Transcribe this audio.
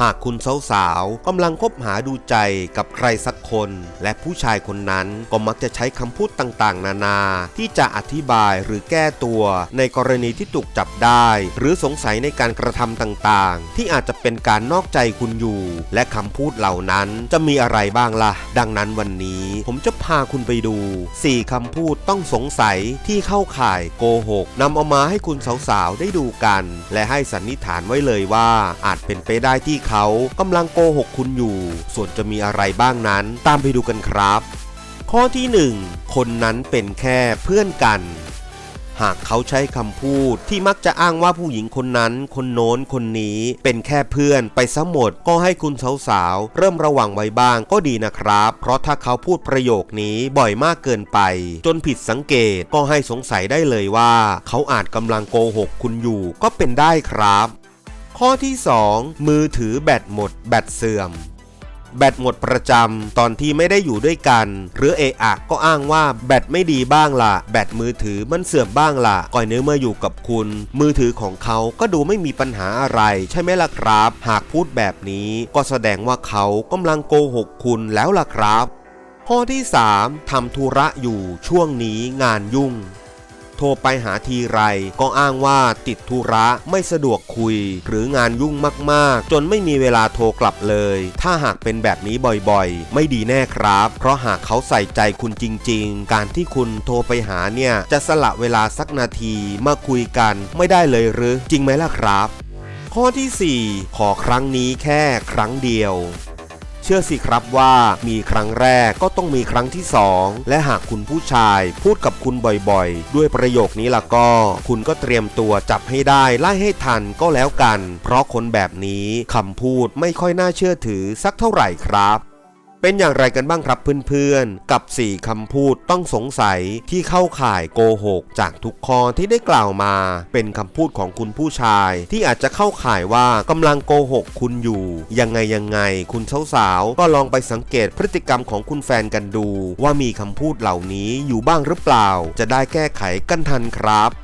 หากคุณสาวๆกำลังคบหาดูใจกับใครสักคน และผู้ชายคนนั้นก็มักจะใช้คำพูดต่างๆ นานา ที่จะอธิบายหรือแก้ตัว ในกรณีที่ถูกจับได้ หรือสงสัยในการกระทำต่างๆ ที่อาจจะเป็นการนอกใจคุณอยู่ และคำพูดเหล่านั้นจะมีอะไรบ้างล่ะ ดังนั้นวันนี้ผมจะพาคุณไปดู 4 คำพูดต้องสงสัยที่เข้าข่ายโกหกนำเอามาให้คุณสาวๆได้ดูกัน และให้สันนิษฐานไว้เลยว่าอาจเป็นไปได้ที่เขากำลังโกหกคุณอยู่ ส่วนจะมีอะไรบ้างนั้น ตามไปดูกันครับ ข้อที่ 1 คนนั้นเป็นแค่เพื่อนกันหากเขาใช้คำพูดที่มักจะอ้างว่าผู้หญิงคนนั้น คนโน้นคนนี้เป็นแค่เพื่อนไปซะหมดก็ให้คุณสาวๆเริ่มระวังไว้บ้างก็ดีนะครับ เพราะถ้าเขาพูดประโยคนี้บ่อยมากเกินไป จนผิดสังเกตก็ให้สงสัยได้เลยว่า เขาอาจกำลังโกหกคุณอยู่ก็เป็นได้ครับ ข้อที่ 2 มือถือแบตหมด แบตเสื่อม แบตหมดประจำตอนที่ไม่ได้อยู่ด้วยกัน หรือเอะอะก็อ้างว่าแบตไม่ดีบ้างล่ะ แบตมือถือมันเสื่อมบ้างล่ะก่อยเนื้อเมื่ออยู่กับคุณ มือถือของเขาก็ดูไม่มีปัญหาอะไร ใช่ไหมล่ะครับ หากพูดแบบนี้ก็แสดงว่าเขากำลังโกหกคุณแล้วล่ะครับ ข้อที่ 3ทำธุระอยู่ช่วงนี้งานยุ่ง โทรไปหาทีไร ก็อ้างว่าติดธุระไม่สะดวกคุย หรืองานยุ่งมากๆ จนไม่มีเวลาโทรกลับเลย ถ้าหากเป็นแบบนี้บ่อยๆ ไม่ดีแน่ครับ เพราะหากเขาใส่ใจคุณจริง ๆ การที่คุณโทรไปหาเนี่ยจะสละเวลาสักนาทีมาคุยกันไม่ได้เลยหรือจริงไหมล่ะครับ ข้อที่ 4 ขอครั้งนี้แค่ครั้งเดียว เชื่อสิครับว่ามีครั้งแรกก็ต้องมีครั้งที่สองและหากคุณผู้ชายพูดกับคุณบ่อยๆ ด้วยประโยคนี้ล่ะก็ คุณก็เตรียมตัวจับให้ได้ไล่ให้ทันก็แล้วกัน เพราะคนแบบนี้คำพูดไม่ค่อยน่าเชื่อถือสักเท่าไหร่ครับ เป็นอย่างไรกันบ้างครับเพื่อนๆ กับ 4คำพูดต้องสงสัยที่เข้าข่ายโกหก จากทุกข้อที่ได้กล่าวมา เป็นคำพูดของคุณผู้ชาย ที่อาจจะเข้าข่ายว่ากำลังโกหกคุณอยู่ ยังไงยังไง คุณสาวๆก็ลองไปสังเกตพฤติกรรมของคุณแฟนกันดู ว่ามีคำพูดเหล่านี้อยู่บ้างหรือเปล่า จะได้แก้ไขกันทันครับ